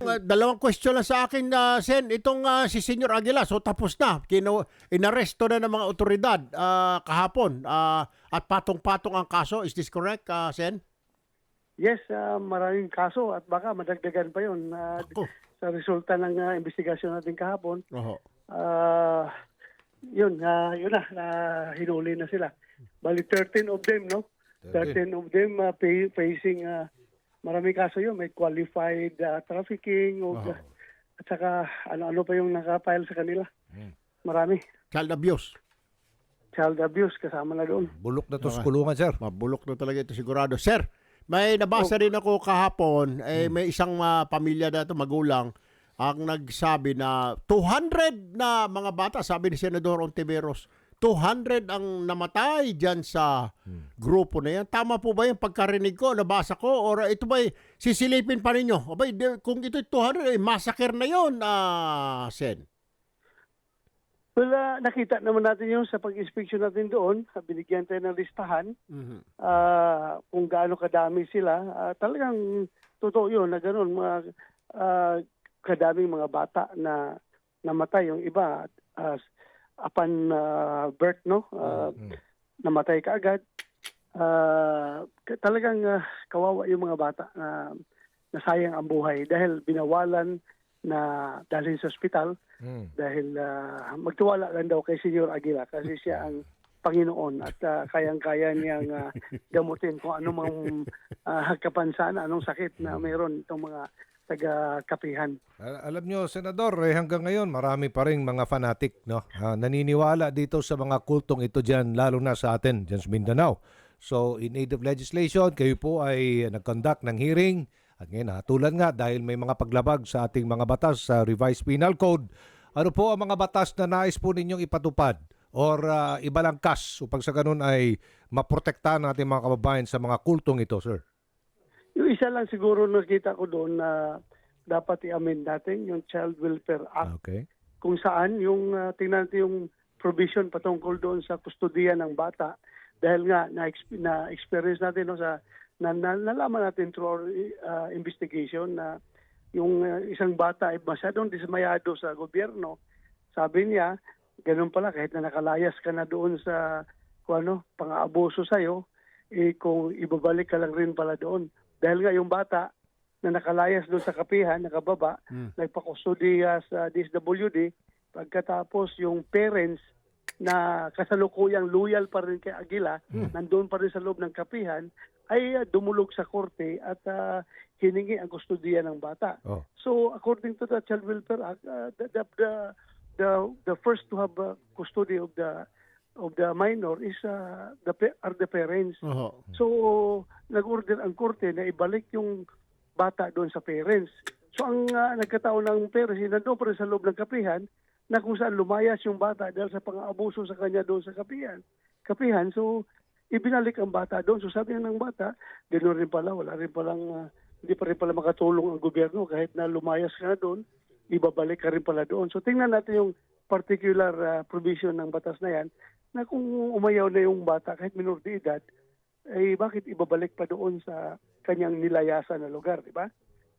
Uh, dalawang question lang sa akin, na Sen. Itong ah, si Senyor Aguila, so tapos na. Kino, inaresto na ng mga otoridad ah, kahapon. ah, at patong-patong ang kaso. Is this correct, ah, Sen? Yes, ah, maraming kaso at baka madagdagan pa yun Ako. sa resulta ng ah, investigasyon natin kahapon. Oho. Ah, yun, ah, yun na, ah, hinuli na sila. Bali 13 of them, no? 13 of them ah, pay- facing ah, maraming kaso yun. May qualified ah, trafficking o, Oo. at saka ano-ano pa yung nakapile sa kanila. Marami. Child abuse. Child abuse kasama na doon. Bulok na to sa kulungan, sir. Mabulok na talaga ito sigurado. Sir, may nabasa rin ako kahapon, eh, may isang ah, pamilya na ito, magulang, ang nagsabi na 200 na mga bata, sabi ni Senador Ontiveros, 200 ang namatay dyan sa grupo na yan. Tama po ba yung pagkarinig ko, nabasa ko? Or ito ba sisilipin pa ninyo? Abay, kung ito'y 200, eh, massacre na yon ah, Sen. Well, ah, nakita naman natin yung sa pag-inspection natin doon. Ah, Binigyan tayo ng listahan. Mhm. ah, kung gaano kadami sila, ah, talagang totoo yun na gano'n, mga ah, kadaming mga bata na namatay. Yung iba, ah, upon ah, birth, no? Ah, Namatay kaagad. Ah, ka- talagang ah, kawawa yung mga bata na nasayang ang buhay dahil binawalan na dalhin sa ospital Mm. dahil ah, magtiwala lang daw kay Senyor Aguila kasi siya ang Panginoon at ah, kayang-kaya niyang ah, gamutin kung anong mga kapansanan, anong sakit na mayroon itong mga taga-kapihan. Al- alam nyo, Senador, eh, hanggang ngayon marami pa rin mga fanatic no? Ah, naniniwala dito sa mga kultong ito dyan, lalo na sa atin, dyan sa Mindanao. So, in aid of legislation, kayo po ay nag-conduct ng hearing at ngayon hatulan nga dahil may mga paglabag sa ating mga batas sa Revised Penal Code. Ano po ang mga batas na nais po ninyong ipatupad or ah, ibalangkas upang sa ganun ay maprotektahan natin mga kababayan sa mga kultong ito, sir? Yung isa lang siguro nakita ko doon na dapat i-amend natin yung Child Welfare Act Okay. kung saan yung uh, tingnan natin yung provision patungkol doon sa kustodiya ng bata dahil nga na, na experience natin no, sa na, na, nalaman natin through our uh, investigation na yung uh, isang bata ay masyadong dismayado sa gobyerno. Sabi niya, ganun pala kahit na nakalayas ka na doon sa kung ano, pang-aabuso sa'yo, eh, kung ibabalik ka lang rin pala doon. Dahil nga yung bata na nakalayas doon sa kapihan, nakababa, Mm. nagpakustudiya sa DSWD, pagkatapos yung parents na kasalukuyang loyal pa rin kay Aguila, nandun pa rin sa loob ng kapihan, ay uh, dumulog sa korte at uh, hiningi ang kustudiya ng bata. Oh. So according to the Child Welfare Act, uh, the, the, the, the, the first to have uh, custody of the of the minor is uh, the are the parents. Oho. So, nag-order ang korte na ibalik yung bata doon sa parents. So, ang uh, nagkataon ng parents, nandun pa rin sa loob ng kapihan, na kung saan lumayas yung bata dahil sa pang-abuso sa kanya doon sa kapihan. Kapihan, so, ibinalik ang bata doon. So, sabi ng bata, ganoon rin pala, wala rin palang, uh, hindi pa rin pala makatulong ang gobyerno kahit na lumayas ka na doon, ibabalik ka rin pala doon. So, tingnan natin yung particular uh, provision ng batas na yan, na kung umayaw na yung bata kahit minor de edad, eh bakit ibabalik pa doon sa kanyang nilayasan na lugar, di ba?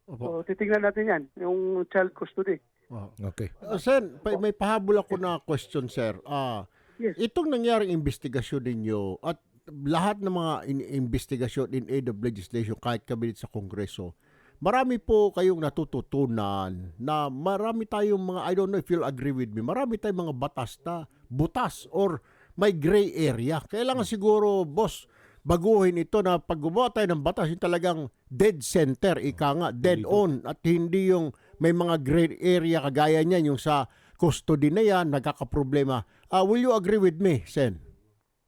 Opo. So titingnan natin yan, yung child custody. Oho. Okay. Uh, Sen, pa- may pahabol ako na question, sir. Ah, Yes. itong nangyaring investigasyon ninyo at lahat ng mga in- investigasyon in aid of legislation kahit kabinet sa Kongreso, marami po kayong natututunan na marami tayong mga, I don't know if you'll agree with me, marami tayong mga batas na butas or may gray area. Kailangan siguro, boss, baguhin ito na pag gumawa tayo ng batas, yung talagang dead center, ika nga, dead on, at hindi yung may mga gray area kagaya niyan, yung sa custody na yan, nagkakaproblema. Ah, will you agree with me, Sen?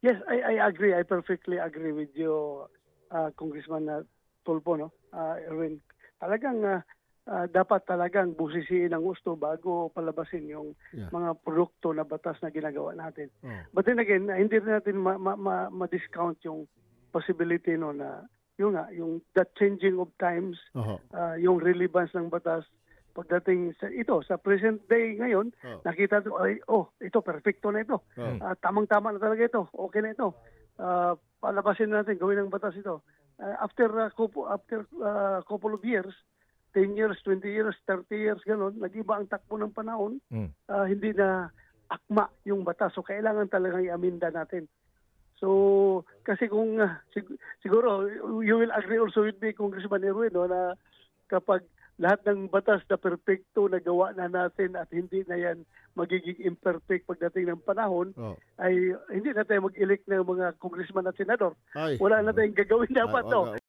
Yes, I, I agree. I perfectly agree with you, uh, Congressman uh, Tulpo, no? Uh, Erwin. Talagang uh, uh, dapat talagang busisiin ang gusto bago palabasin yung Yeah. mga produkto na batas na ginagawa natin. Oh. But then again, uh, hindi natin ma- ma- ma- ma-discount yung possibility no na yung nga, yung the changing of times, Oho. uh, yung relevance ng batas pagdating sa ito sa present day ngayon Oh. nakita to ay oh ito perfecto na ito Oh. Ah, tamang-tama na talaga ito okay na ito Ah, palabasin natin gawin ng batas ito Ah, after uh, couple, after uh, couple of years 10 years, 20 years, 30 years, ganun, nag-iba ang takbo ng panahon, Mm. ah, hindi na akma yung batas. So, kailangan talagang i-aminda natin. So, kasi kung, ah, sig- siguro, you will agree also with me, Congressman Erwin, no, na kapag lahat ng batas na perpekto na gawa na natin at hindi na yan magiging imperfect pagdating ng panahon, Oh. ay hindi na tayo mag-elect ng mga congressman at senador. Ay. Wala na tayong gagawin dapat, no? wag-